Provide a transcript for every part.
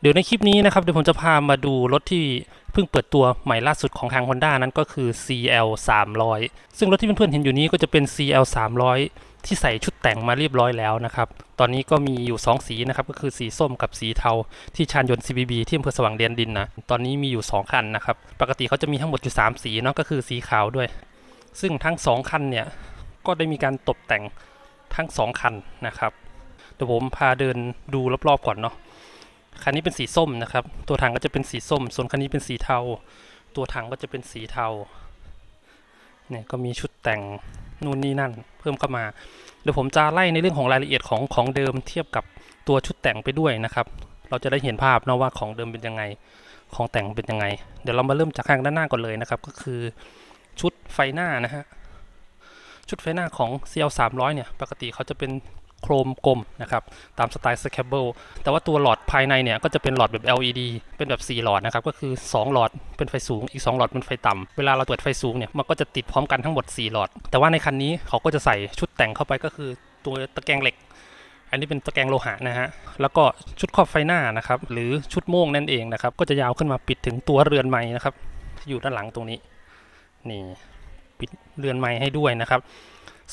เดี๋ยวในคลิปนี้นะครับเดี๋ยวผมจะพามาดูรถที่เพิ่งเปิดตัวใหม่ล่าสุดของทาง Honda นั้นก็คือ CL 300ซึ่งรถที่เพื่อนๆเห็นอยู่นี้ก็จะเป็น CL 300ที่ใส่ชุดแต่งมาเรียบร้อยแล้วนะครับ ตอนนี้ก็มีอยู่ 2 สีนะครับ ก็คือสีส้มกับสีเทา ที่ชานยนต์ CBB ที่อำเภอสว่างแดนดินนะ ตอนนี้มีอยู่ 2 คันนะครับ ปกติเขาจะมีทั้งหมดอยู่ 3 สีเนาะก็คือสีขาวด้วย ซึ่งทั้ง 2 คันเนี่ยก็ได้มีการตกแต่งทั้ง 2 คันนะครับเดี๋ยวผมพาเดินดูรอบๆก่อนเนาะ คันนี้เป็นสีส้มนะครับ ตัวถังก็จะเป็นสีส้ม ส่วนคันนี้เป็นสีเทา ตัวถังก็จะเป็นสีเทา เนี่ยก็มีชุดแต่งนู่นนี่นั่น เพิ่มเข้ามา เดี๋ยวผมจะไล่ในเรื่องของรายละเอียดของของเดิมเทียบกับตัวชุดแต่งไปด้วยนะครับ เราจะได้เห็นภาพนะว่าของเดิมเป็นยังไง ของแต่งเป็นยังไง เดี๋ยวเรามาเริ่มจากข้างด้านหน้าก่อนเลยนะครับ ก็คือชุดไฟหน้านะฮะ ชุดไฟหน้าของ CL 300เนี่ย ปกติเขาจะเป็น โครมกลมนะครับตามสไตล์ s c a b l e แต่ว่าตัวหลอดภายในเนี่ยก็จะเป็นหลอดแบบ LED เป็นแบบ 4 หลอดนะครับก็คือ 2 หลอดเป็นไฟสูงอีก 2 หลอดเป็นไฟต่ำเวลาเราเปิดไฟสูงเนี่ยมันก็จะติดพร้อมกันทั้งหมด 4 หลอด แต่ว่าในคันนี้เขาก็จะใส่ชุดแต่งเข้าไปก็คือตัวตะแกรงเหล็ก อันนี้เป็นตะแกรงโลหะนะฮะแล้วก็ชุดครอบไฟหน้านะครับหรือชุดโม่งนั่นเองนะครับก็จะยาวขึ้นมาปิดถึงตัวเรือนไม้นะครับอยู่ด้านหลังตรงนี้นี่ปิดเรือนไม้ให้ด้วยนะครับ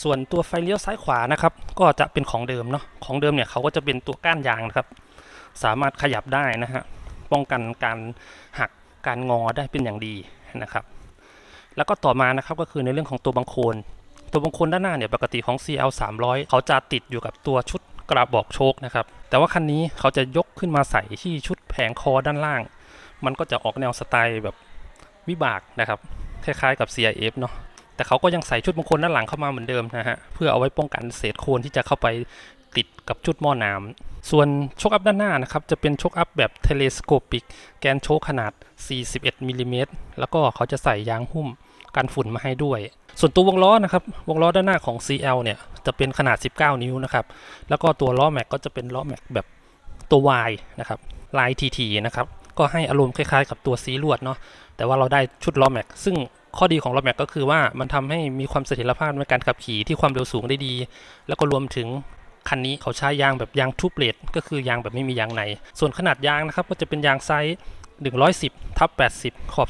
ส่วนตัวไฟเลี้ยวซ้ายขวานะครับ ก็จะเป็นของเดิมเนาะของเดิมเนี่ยเขาก็จะเป็นตัวก้านยางนะครับ สามารถขยับได้นะฮะป้องกันการหักการงอได้เป็นอย่างดีนะครับ แล้วก็ต่อมานะครับก็คือในเรื่องของตัวบังโคลนตัวบังโคลนด้านหน้าเนี่ยปกติของ CL 300เขาจะติดอยู่กับตัวชุดกระบอกโชคนะครับ แต่ว่าคันนี้เขาจะยกขึ้นมาใส่ที่ชุดแผงคอด้านล่าง มันก็จะออกแนวสไตล์แบบวิบากนะครับ คล้ายๆกับ CIF เนาะ แต่เขาก็ยังใส่ชุดมงคลด้านหลังเข้ามาเหมือนเดิมนะฮะเพื่อเอาไว้ป้องกันเศษโคลนที่จะเข้าไปติดกับชุดหม้อน้ำส่วนโชคอัพด้านหน้านะครับจะเป็นโชคอัพแบบเทเลสโคปิก แกนโชคขนาด 41มิลลิเมตรแล้วก็เขาจะใส่ยางหุ้มกันฝุ่นมาให้ด้วย ส่วนตัววงล้อนะครับ วงล้อด้านหน้าของ CL เนี่ยจะเป็นขนาด 19 นิ้วนะครับ แล้วก็ตัวล้อแม็กก็จะเป็นล้อแม็กแบบตัว Y นะครับ ลาย TT นะครับ ก็ให้อารมณ์คล้ายๆ กับตัวซีลวดเนาะ แต่ว่าเราได้ชุดล้อแม็กซึ่ง ข้อดีของล้อแม็กก็คือว่ามันทำให้มีความเสถียรภาพในการขับขี่ที่ความเร็วสูงได้ดี แล้วก็รวมถึงคันนี้เขาใช้ยางแบบยางทูเปลตก็คือยางแบบไม่มียางใน ส่วนขนาดยางนะครับก็จะเป็นยางไซส์ 110ทับ80 ขอบ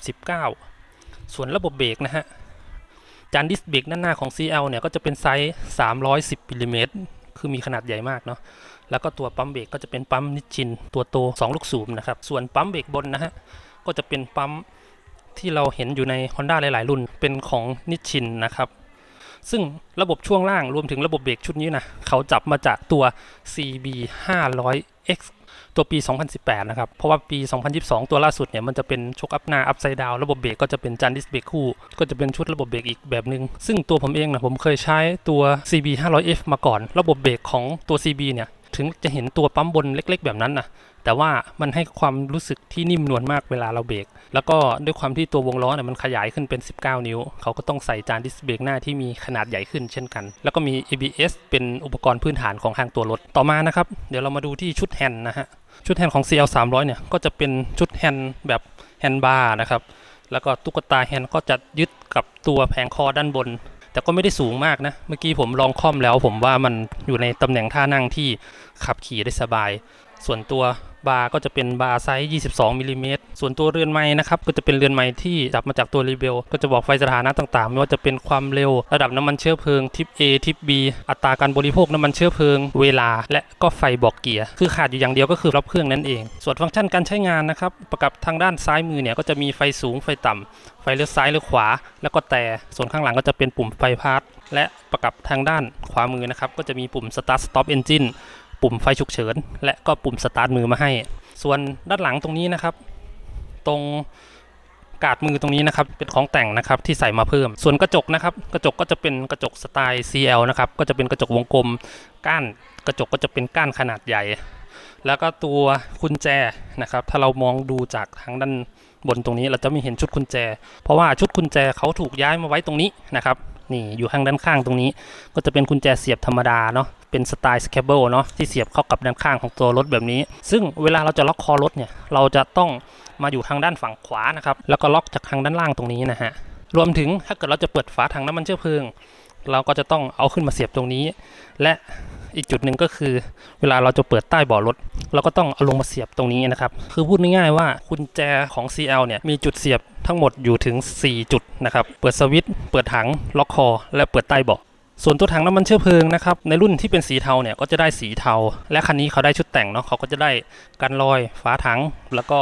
19 ส่วนระบบเบรกนะฮะ จานดิสเบรกด้านหน้าของ CL เนี่ยก็จะเป็นไซส์ 310มิลลิเมตรคือมีขนาดใหญ่มากเนาะ แล้วก็ตัวปั๊มเบรกก็จะเป็นปั๊มนิชชิน ตัวโต 2 ลูกสูบนะครับ ส่วนปั๊มเบรกบนนะฮะ ก็จะเป็นปั๊ม ที่เราเห็นอยู่ใน Honda หลาย ๆ รุ่นเป็นของนิชชินนะครับ ซึ่งระบบช่วงล่างรวมถึงระบบเบรกชุดนี้นะเขาจับมาจากตัว CB 500X ตัวปี 2018 นะครับ เพราะว่าปี 2022 ตัวล่าสุดเนี่ย มันจะเป็นชกอัพหน้า อัพไซด์ดาว ระบบเบรกก็จะเป็นจันดิสเบรกคู่ ก็จะเป็นชุดระบบเบรกอีกแบบหนึง่ง ซึ่งตัวผมเองนะผมเคยใช้ตัว CB 500F มาก่อน ระบบเบรกของตัว CB เนี่ย ถึงจะเห็นตัวปั๊มบนเล็กๆ แบบนั้นนะ แต่ว่ามันให้ความรู้สึกที่นิ่มนวลมากเวลาเราเบรก แล้วก็ด้วยความที่ตัววงล้อเนี่ยมันขยายขึ้นเป็น 19 นิ้ว เขาก็ต้องใส่จานดิสเบรกหน้าที่มีขนาดใหญ่ขึ้นเช่นกัน แล้วก็มี ABS เป็นอุปกรณ์พื้นฐานของทางตัวรถ ต่อมานะครับ เดี๋ยวเรามาดูที่ชุดแฮนด์นะฮะ ชุดแฮนด์ของ CL 300เนี่ย ก็จะเป็นชุดแฮนด์แบบแฮนด์บาร์นะครับ แล้วก็ตุ๊กตาแฮนด์ก็จะยึดกับตัวแผงคอด้านบนแต่ก็ไม่ได้สูงมากนะ เมื่อกี้ผมลองค่อมแล้วผมว่ามันอยู่ในตำแหน่งท่านั่งที่ขับขี่ได้สบาย ส่วนตัว บาร์ก็จะเป็นบาร์ไซส์ 22มิลลิเมตรส่วนตัวเรือนไม้นะครับก็จะเป็นเรือนไม้ที่จับมาจากตัวรีเบลก็จะบอกไฟสถานะต่างๆ ไม่ว่าจะเป็นความเร็วระดับน้ำมันเชื้อเพลิงทิป A ทิป B อัตราการบริโภคน้ำมันเชื้อเพลิง เวลา และก็ไฟบอกเกียร์คือขาดอยู่อย่างเดียวก็คือรับเครื่องนั่นเอง ส่วนฟังก์ชันการใช้งานนะครับประกับทางด้านซ้ายมือเนี่ยก็จะมีไฟสูงไฟต่ำไฟเลี้ยวซ้ายเลี้ยวขวา แล้วก็แต่ส่วนข้างหลังก็จะเป็นปุ่มไฟพาร์ทและประกับทางด้านขวามือนะครับก็จะมีปุ่ม Start Stop Engine ปุ่มไฟฉุกเฉิน และก็ปุ่มสตาร์ทมือมาให้ ส่วนด้านหลังตรงนี้นะครับ ตรงกาดมือตรงนี้นะครับเป็นของแต่งนะครับที่ใส่มาเพิ่ม ส่วนกระจกนะครับ กระจกก็จะเป็นกระจกสไตล์ CL นะครับก็จะเป็นกระจกวงกลมก้าน กระจกก็จะเป็นก้านขนาดใหญ่ แล้วก็ตัวกุญแจนะครับ ถ้าเรามองดูจากทางด้านบนตรงนี้เราจะไม่เห็นชุดกุญแจ เพราะว่าชุดกุญแจเขาถูกย้ายมาไว้ตรงนี้นะครับนี่อยู่ข้างด้านข้างตรงนี้ ก็จะเป็นกุญแจเสียบธรรมดาเนาะ เป็นสไตล์สแคเบิลเนาะที่เสียบเข้ากับด้านข้างของตัวรถแบบนี้ ซึ่งเวลาเราจะล็อกคอรถเนี่ยเราจะต้องมาอยู่ทางด้านฝั่งขวานะครับแล้วก็ล็อกจากทางด้านล่างตรงนี้นะฮะรวมถึงถ้าเกิดเราจะเปิดฝาถังน้ำมันเชื้อเพลิง เราก็จะต้องเอาขึ้นมาเสียบตรงนี้ และอีกจุดหนึ่งก็คือ เวลาเราจะเปิดใต้เบาะรถ เราก็ต้องเอาลงมาเสียบตรงนี้นะครับ คือพูดง่ายๆว่ากุญแจของ CL เนี่ยมีจุดเสียบทั้งหมดอยู่ถึง 4 จุดนะครับ เปิดสวิตช์เปิดถังล็อกคอ และเปิดใต้เบาะ ส่วนตัวถังน้ำมันเชื้อเพลิงนะครับในรุ่นที่เป็นสีเทาเนี่ยก็จะได้สีเทา และคันนี้เขาได้ชุดแต่งเนาะเขาก็จะได้กันรอยฝาถัง แล้วก็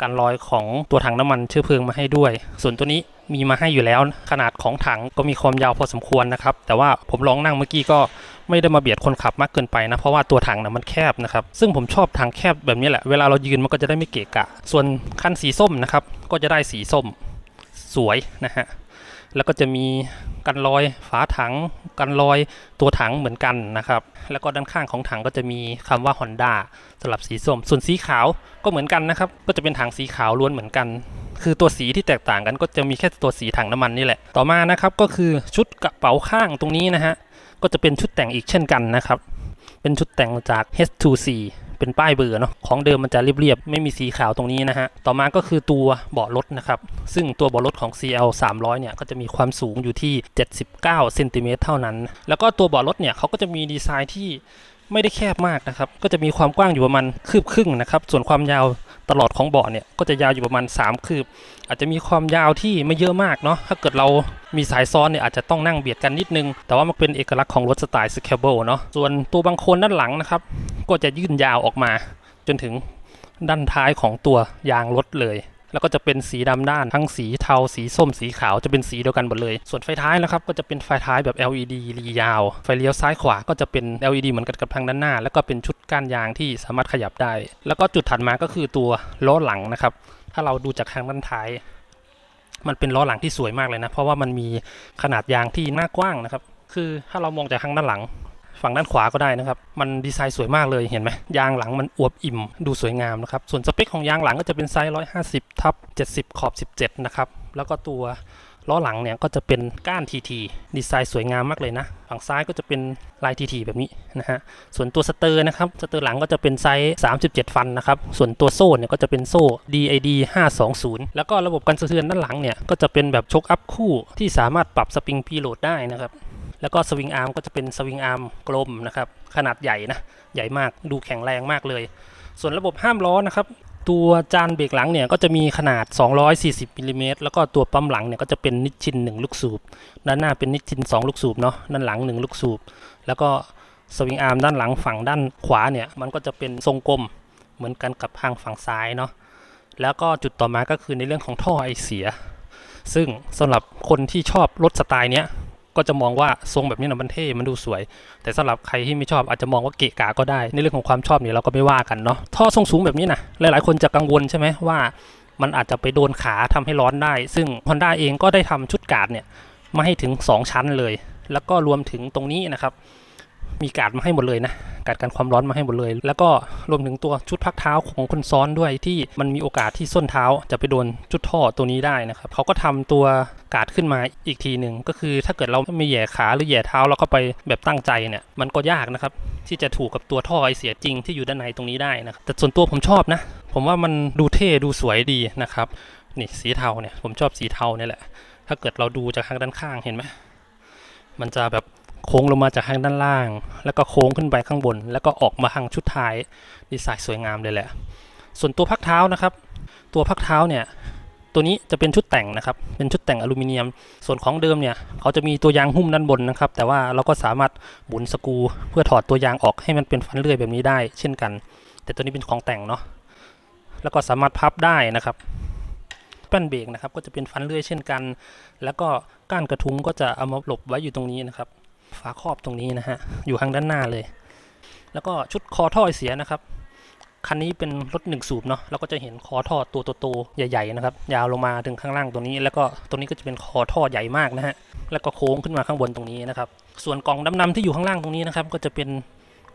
กันรอยของตัวถังน้ำมันเชื้อเพลิงมาให้ด้วย ส่วนตัวนี้มีมาให้อยู่แล้วขนาดของถังก็มีความยาวพอสมควรนะครับ แต่ว่าผมลองนั่งเมื่อกี้ก็ไม่ได้มาเบียดคนขับมากเกินไปนะ เพราะว่าตัวถังนะมันแคบนะครับ ซึ่งผมชอบถังแคบแบบนี้แหละ เวลาเรายืนมันก็จะได้ไม่เกะกะ ส่วนคันสีส้มนะครับก็จะได้สีส้มสวยนะฮะแล้วก็จะมี กันรอยฝาถัง กันรอยตัวถังเหมือนกันนะครับ แล้วก็ด้านข้างของถังก็จะมีคำว่า Honda สำหรับสีส้ม ส่วนสีขาวก็เหมือนกันนะครับ ก็จะเป็นถังสีขาวล้วนเหมือนกัน คือตัวสีที่แตกต่างกันก็จะมีแค่ตัวสีถังน้ำมันนี่แหละ ต่อมานะครับก็คือชุดกระเป๋าข้างตรงนี้นะฮะก็จะเป็นชุดแต่งอีกเช่นกันนะครับเป็นชุดแต่งจาก H2C เป็นป้ายเบอร์เนาะของเดิมมันจะเรียบๆไม่มีสีขาวตรงนี้นะฮะต่อมาก็คือตัวเบาะรถนะครับซึ่งตัวเบาะรถของ CL 300เนี่ยก็จะมีความสูงอยู่ที่ 79เซนติเมตรเท่านั้น แล้วก็ตัวเบาะรถเนี่ยเขาก็จะมีดีไซน์ที่ไม่ได้แคบมากนะครับก็จะมีความกว้างอยู่ประมาณคืบครึ่งนะครับส่วนความยาว ตลอดของเบาะเนี่ยก็จะยาวอยู่ประมาณ 3 คืบ อาจจะมีความยาวที่ไม่เยอะมากเนาะถ้าเกิดเรามีสายซ้อนเนี่ยอาจจะต้องนั่งเบียดกันนิดนึง แต่ว่ามันเป็นเอกลักษณ์ของรถสไตล์สแคเบิลเนาะส่วนตัวบางโคนด้านหลังนะครับก็จะยื่นยาวออกมา จนถึงด้านท้ายของตัวยางรถเลย แล้วก็จะเป็นสีดำด้านทั้งสีเทาสีส้มสีขาวจะเป็นสีเดียวกันหมดเลย ส่วนไฟท้ายนะครับก็จะเป็นไฟท้ายแบบ LED รียาว ไฟเลี้ยวซ้ายขวาก็จะเป็น LED เหมือนกันกับทางด้านหน้า แล้วก็เป็นชุดก้านยางที่สามารถขยับได้ แล้วก็จุดถัดมาก็คือตัวล้อหลังนะครับถ้าเราดูจากทางด้านท้าย มันเป็นล้อหลังที่สวยมากเลยนะ เพราะว่ามันมีขนาดยางที่หน้ากว้างนะครับ คือถ้าเรามองจากทางด้านหลัง ฝั่งด้านขวาก็ได้นะครับ มันดีไซน์สวยมากเลยเห็นไหมยางหลังมันอวบอิ่มดูสวยงามนะครับ ส่วนสเปคของยางหลังก็จะเป็นไซส์ 150ทับ70 ขอบ 17 นะครับ แล้วก็ตัวล้อหลังเนี่ยก็จะเป็นก้านทีทีดีไซน์สวยงามมากเลยนะ ฝั่งซ้ายก็จะเป็นลายทีทีแบบนี้นะฮะ ส่วนตัวสเตอร์นะครับ สเตอร์หลังก็จะเป็นไซส์ 37 ฟันนะครับ ส่วนตัวโซ่เนี่ยก็จะเป็นโซ่ DID 520 แล้วก็ระบบการสะเทือนด้านหลังเนี่ยก็จะเป็นแบบชกอัพคู่ที่สามารถปรับสปริงพีโหลดได้นะครับ แล้วก็สวิงอาร์มก็จะเป็นสวิงอาร์มกลมนะครับ ขนาดใหญ่นะ ใหญ่มาก ดูแข็งแรงมากเลย ส่วนระบบห้ามล้อนะครับ ตัวจานเบรกหลังเนี่ยก็จะมีขนาด 240มิลลิเมตรแล้วก็ตัวปั๊มหลังเนี่ยก็จะเป็นนิชชิน 1 ลูกสูบ ด้านหน้าเป็นนิชชิน 2 ลูกสูบเนาะ ด้านหลัง 1 ลูกสูบ แล้วก็สวิงอาร์มด้านหลังฝั่งด้านขวาเนี่ยมันก็จะเป็นทรงกลมเหมือนกันกับทางฝั่งซ้ายเนาะ แล้วก็จุดต่อมาก็คือในเรื่องของท่อไอเสีย ซึ่งสำหรับคนที่ชอบรถสไตล์เนี้ย ก็จะมองว่าทรงแบบนี้นะมันเท่มันดูสวย แต่สำหรับใครที่ไม่ชอบอาจจะมองว่าเกะกะก็ได้ ในเรื่องของความชอบเนี่ยเราก็ไม่ว่ากันเนาะท่อทรงสูงแบบนี้นะหลายๆ คนจะกังวลใช่ไหมว่า มันอาจจะไปโดนขาทำให้ร้อนได้ ซึ่ง Honda เองก็ได้ทำชุดการ์ดเนี่ยมาให้ถึง 2 ชั้นเลย แล้วก็รวมถึงตรงนี้นะครับ มีการ์ดมาให้หมดเลยนะการ์ดกันความร้อนมาให้หมดเลย แล้วก็รวมถึงตัวชุดพักเท้าของคนซ้อนด้วยที่มันมีโอกาสที่ส้นเท้าจะไปโดนชุดท่อตัวนี้ได้นะครับเขาก็ทำตัวการ์ดขึ้นมาอีกทีหนึ่งก็คือถ้าเกิดเราไม่แหย่ขาหรือแหย่เท้าแล้วก็ไปแบบตั้งใจเนี่ยมันก็ยากนะครับที่จะถูกกับตัวท่อไอเสียจริงที่อยู่ด้านในตรงนี้ได้นะครับแต่ส่วนตัวผมชอบนะ ผมว่ามันดูเท่ดูสวยดีนะครับนี่สีเทาเนี่ยผมชอบสีเทาเนี่ยแหละ ถ้าเกิดเราดูจากทางด้านข้างเห็นไหมมันจะแบบ โค้งลงมาจากข้างด้านล่าง แล้วก็โค้งขึ้นไปข้างบน แล้วก็ออกมาทางชุดท้ายดีไซน์สวยงามเลยแหละ ส่วนตัวพักเท้านะครับ ตัวพักเท้าเนี่ยตัวนี้จะเป็นชุดแต่งนะครับ เป็นชุดแต่งอลูมิเนียม ส่วนของเดิมเนี่ย เขาจะมีตัวยางหุ้มด้านบนนะครับ แต่ว่าเราก็สามารถหมุนสกูเพื่อถอดตัวยางออกให้มันเป็นฟันเลื่อยแบบนี้ได้ เช่นกัน แต่ตัวนี้เป็นของแต่งเนาะ แล้วก็สามารถพับได้นะครับแป้นเบรกนะครับ ก็จะเป็นฟันเลื่อยเช่นกัน แล้วก็ก้านกระทุ้งก็จะเอามาหลบไว้อยู่ตรงนี้นะครับ ฝาครอบตรงนี้นะฮะ อยู่ข้างด้านหน้าเลย แล้วก็ชุดคอท่อไอเสียนะครับ คันนี้เป็นรถหนึ่งสูบเนาะเราก็จะเห็นคอท่อตัวโตๆใหญ่ๆนะครับ ยาวลงมาถึงข้างล่างตรงนี้ แล้วก็ตรงนี้ก็จะเป็นคอท่อใหญ่มากนะฮะ แล้วก็โค้งขึ้นมาข้างบนตรงนี้นะครับ ส่วนกล่องดำๆที่อยู่ข้างล่างตรงนี้นะครับ ก็จะเป็น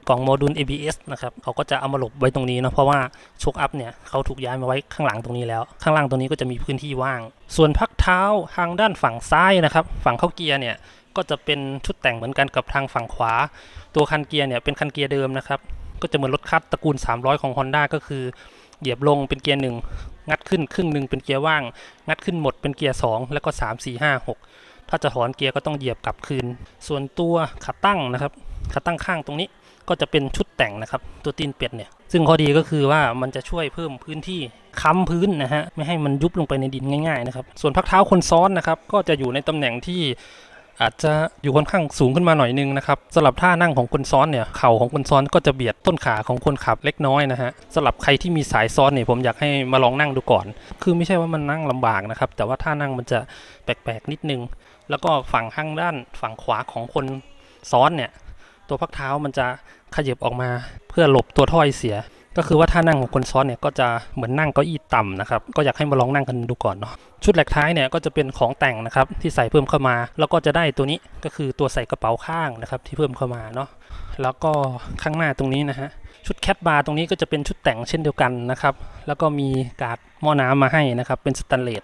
กล่องโมดูล ABS นะครับเขาก็จะเอามาหลบไว้ตรงนี้เนาะเพราะว่าโชคอัพเนี่ยเขาถูกย้ายมาไว้ข้างหลังตรงนี้แล้ว ข้างล่างตรงนี้ก็จะมีพื้นที่ว่าง ส่วนพักเท้าทางด้านฝั่งซ้ายนะครับ ฝั่งเข้าเกียร์เนี่ยก็จะเป็นชุดแต่งเหมือนกันกับทางฝั่งขวา ตัวคันเกียร์เนี่ยเป็นคันเกียร์เดิมนะครับก็จะเหมือนรถคัดตระกูล 300 ของ Honda ก็คือเหยียบลงเป็นเกียร์หนึ่งงัดขึ้นครึ่งหนึ่งเป็นเกียร์ว่าง งัดขึ้นหมดเป็นเกียร์2แล้วก็ 3 4 5 6 ถ้าจะถอนเกียร์ก็ต้องเหยียบกลับคืน ส่วนตัวขาตั้งนะครับขาตั้งข้างตรงนี้ ก็จะเป็นชุดแต่งนะครับ ตัวตีนเป็ดเนี่ย ซึ่งข้อดีก็คือว่ามันจะช่วยเพิ่มพื้นที่ค้ำพื้นนะฮะไม่ให้มันยุบลงไปในดินง่ายๆนะครับส่วนพักเท้าคนซ้อนนะครับก็จะอยู่ในตำแหน่งที่อาจจะอยู่ค่อนข้างสูงขึ้นมาหน่อยนึงนะครับสำหรับท่านั่งของคนซ้อนเนี่ยเข่าของคนซ้อนก็จะเบียดต้นขาของคนขับเล็กน้อยนะฮะสำหรับใครที่มีสายซ้อนเนี่ยผมอยากให้มาลองนั่งดูก่อน คือไม่ใช่ว่ามันนั่งลำบากนะครับ แต่ว่าท่านั่งมันจะแปลกๆนิดนึง แล้วก็ฝั่งข้างด้านฝั่งขวาของคนซ้อนเนี่ย ตัวพักเท้ามันจะขยับออกมาเพื่อหลบตัวถ้อยเสีย ก็คือว่าท่านั่งของคนซ้อนเนี่ยก็จะเหมือนนั่งเก้าอี้ต่ำนะครับ ก็อยากให้มาลองนั่งกันดูก่อนเนาะชุดแหลกท้ายเนี่ยก็จะเป็นของแต่งนะครับที่ใส่เพิ่มเข้ามา แล้วก็จะได้ตัวนี้ก็คือตัวใส่กระเป๋าข้างนะครับที่เพิ่มเข้ามาเนาะแล้วก็ข้างหน้าตรงนี้นะฮะชุดแคทบาร์ตรงนี้ก็จะเป็นชุดแต่งเช่นเดียวกันนะครับ แล้วก็มีกาดหม้อน้ำมาให้นะครับ เป็นสแตนเลส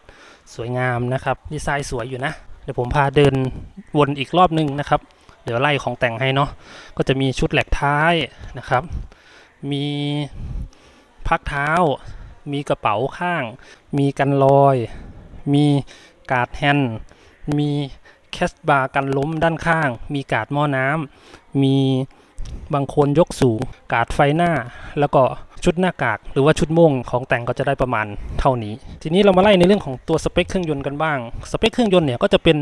สวยงามนะครับ ดีไซน์สวยอยู่นะ เดี๋ยวผมพาเดินวนอีกรอบหนึงนะครับ เดี๋ยวไล่ของแต่งให้เนาะก็จะมีชุดแหลกท้ายนะครับ มีพักเท้า มีกระเป๋าข้าง มีกันลอย มีกาดแฮนด์มีแคสบาร์กันล้มด้านข้าง มีกาดหม้อน้ำมีบางคนยกสูง กาดไฟหน้า แล้วก็ชุดหน้ากาก หรือว่าชุดม่งของแต่งก็จะได้ประมาณเท่านี้ ทีนี้เรามาไล่ในเรื่องของตัวสเปคเครื่องยนต์กันบ้าง สเปคเครื่องยนต์เนี่ยก็จะเป็น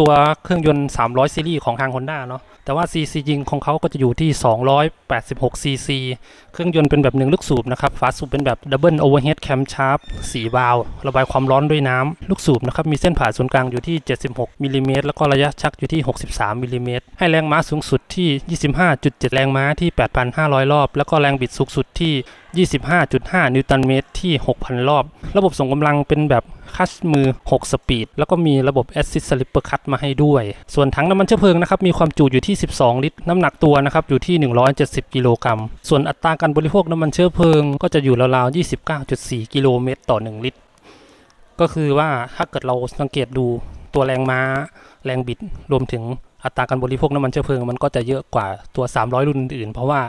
ตัวเครื่องยนต์ 300 ซีรีส์ของทาง Honda เนาะแต่ว่า CC ยิงของเขาก็จะอยู่ที่ 286 cc เครื่องยนต์เป็นแบบหนึ่งลูกสูบนะครับฝาสูบเป็นแบบ Double Overhead Cam Shaft 4วาล์วระบายความร้อนด้วยน้ำลูกสูบนะครับมีเส้นผ่าศูนย์กลางอยู่ที่ 76มิลลิเมตรแล้วก็ระยะชักอยู่ที่ 63มิลลิเมตรให้แรงม้าสูงสุดที่ 25.7 แรงม้าที่ 8,500 รอบ แล้วก็แรงบิดสูงสุดที่ 25.5 นิวตันเมตรที่ 6,000 รอบ ระบบส่งกำลังเป็นแบบคัชมือ 6 สปีด แล้วก็มีระบบ Assist Slipper Cut มาให้ด้วย ส่วนถังน้ำมันเชื้อเพลิงนะครับ มีความจุอยู่ที่ 12 ลิตร น้ำหนักตัวนะครับ อยู่ที่ 170 กิโลกรัม ส่วนอัตราการบริโภคน้ำมันเชื้อเพลิง ก็จะอยู่ราวๆ 29.4 กิโลเมตรต่อ 1 ลิตร ก็คือว่าถ้าเกิดเราสังเกตดูตัวแรงม้า แรงบิด รวมถึง อัตราการบริโภคน้ำมันเชื้อเพลิงมันก็จะเยอะกว่าตัว 300 รุ่นอื่น เพราะว่า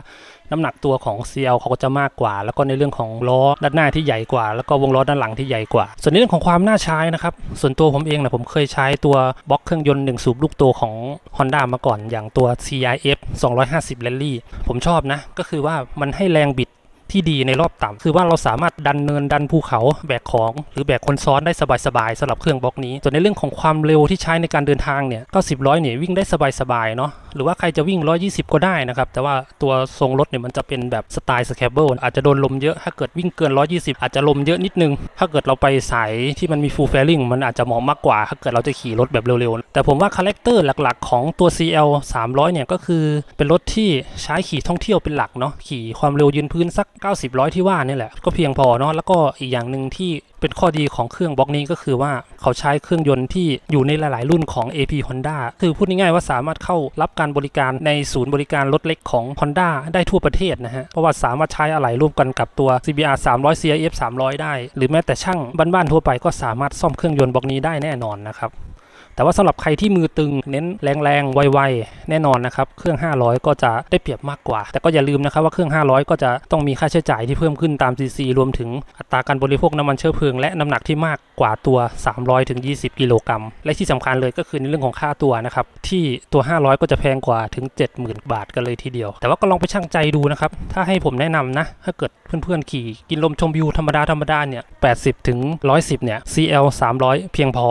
น้ำหนักตัวของ CL เขาก็จะมากกว่า แล้วก็ในเรื่องของล้อด้านหน้าที่ใหญ่กว่า แล้วก็วงล้อด้านหลังที่ใหญ่กว่า ส่วนในเรื่องของความน่าใช้นะครับส่วนตัวผมเองนะผมเคยใช้ตัวบล็อกเครื่องยนต์หนึ่งสูบลูกโตของ Honda มาก่อน อย่างตัว CIF 250 Rally ผมชอบนะก็คือว่ามันให้แรงบิด ที่ดีในรอบต่ำคือว่าเราสามารถดันเนินดันภูเขาแบกของ หรือแบกคนซ้อนได้สบายๆสำหรับเครื่องบล็อกนี้ส่วนในเรื่องของความเร็วที่ใช้ในการเดินทางเนี่ย90ร้อยเนี่ยวิ่งได้สบายๆเนาะหรือว่าใครจะวิ่ง 120 ก็ได้นะครับ แต่ว่าตัวทรงรถเนี่ยมันจะเป็นแบบสไตล์สแคบเบิลอาจจะโดนลมเยอะถ้าเกิดวิ่งเกิน 120 อาจจะลมเยอะนิดนึง ถ้าเกิดเราไปสายที่มันมีฟูลเฟลลิ่งมันอาจจะเหมาะมากกว่า ถ้าเกิดเราจะขี่รถแบบเร็วๆ แต่ผมว่าคาแรคเตอร์หลักๆ ของตัว CL 300 เนี่ยก็คือเป็นรถที่ใช้ขี่ท่องเที่ยวเป็นหลักเนาะขี่ความเร็วยืนพื้นสัก90ร้อยที่ว่านี่แหละ ก็เพียงพอเนาะแล้วก็อีกอย่างหนึ่งที่เป็นข้อดีของเครื่องบล็อกนี้ก็คือว่าเขาใช้เครื่องยนต์ที่อยู่ในหลาย ๆ รุ่นของ AP Honda คือพูดง่ายๆว่าสามารถเข้ารับการบริการในศูนย์บริการรถเล็กของ Honda ได้ทั่วประเทศนะฮะ เพราะว่าสามารถใช้อะไหล่ร่วมกันกับตัว CBR 300 CIF 300 ได้ หรือแม้แต่ช่างบ้าน ๆ ทั่วไปก็สามารถซ่อมเครื่องยนต์บล็อกนี้ได้แน่นอนนะครับ แต่ว่าสำหรับใครที่มือตึงเน้นแรงๆไวๆแน่นอนนะครับเครื่อง 500 ก็จะได้เปรียบมากกว่า แต่ก็อย่าลืมนะครับว่าเครื่อง 500 ก็จะต้องมีค่าใช้จ่ายที่เพิ่มขึ้นตาม CC รวมถึงอัตราการบริโภคน้ำมันเชื้อเพลิงและน้ำหนักที่มากกว่าตัว 300ถึง20 กิโลกรัม และที่สำคัญเลยก็คือในเรื่องของค่าตัวนะครับที่ตัว 500 ก็จะแพงกว่าถึง 70,000 บาทกันเลยทีเดียว แต่ว่าก็ลองไปชั่งใจดูนะครับถ้าให้ผมแนะนำนะถ้าเกิดเพื่อนๆขี่กินลมชมวิวธรรมดาธรรมดาเนี่ย80ถึง110เนี่ย CL 300 เพียงพอ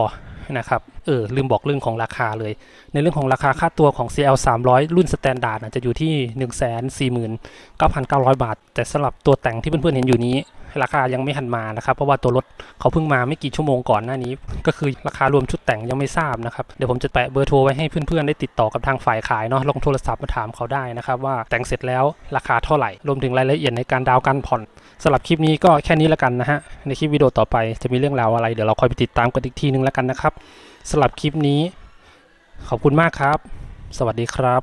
นะครับเออลืมบอกเรื่องของราคาเลย ในเรื่องของราคาค่าตัวของ CL 300 รุ่นสแตนดาร์ดจะอยู่ที่ 149,900 บาท แต่สำหรับตัวแต่งที่เพื่อนๆเห็นอยู่นี้ ราคายังไม่หันมานะครับ เพราะว่าตัวรถเขาเพิ่งมาไม่กี่ชั่วโมงก่อนหน้านี้ ก็คือราคารวมชุดแต่งยังไม่ทราบนะครับ เดี๋ยวผมจะแปะเบอร์โทรไว้ให้เพื่อนๆได้ติดต่อกับทางฝ่ายขายเนาะลองโทรศัพท์มาถามเขาได้นะครับว่าแต่งเสร็จแล้วราคาเท่าไหร่รวมถึงรายละเอียดในการดาวน์การผ่อนสำหรับคลิปนี้ก็แค่นี้แล้วกันนะฮะในคลิปวิดีโอต่อไปจะมีเรื่องราวอะไรเดี๋ยวเราคอยไปติดตามกันอีกทีนึงแล้วกันนะครับ สำหรับคลิปนี้ ขอบคุณมากครับ สวัสดีครับ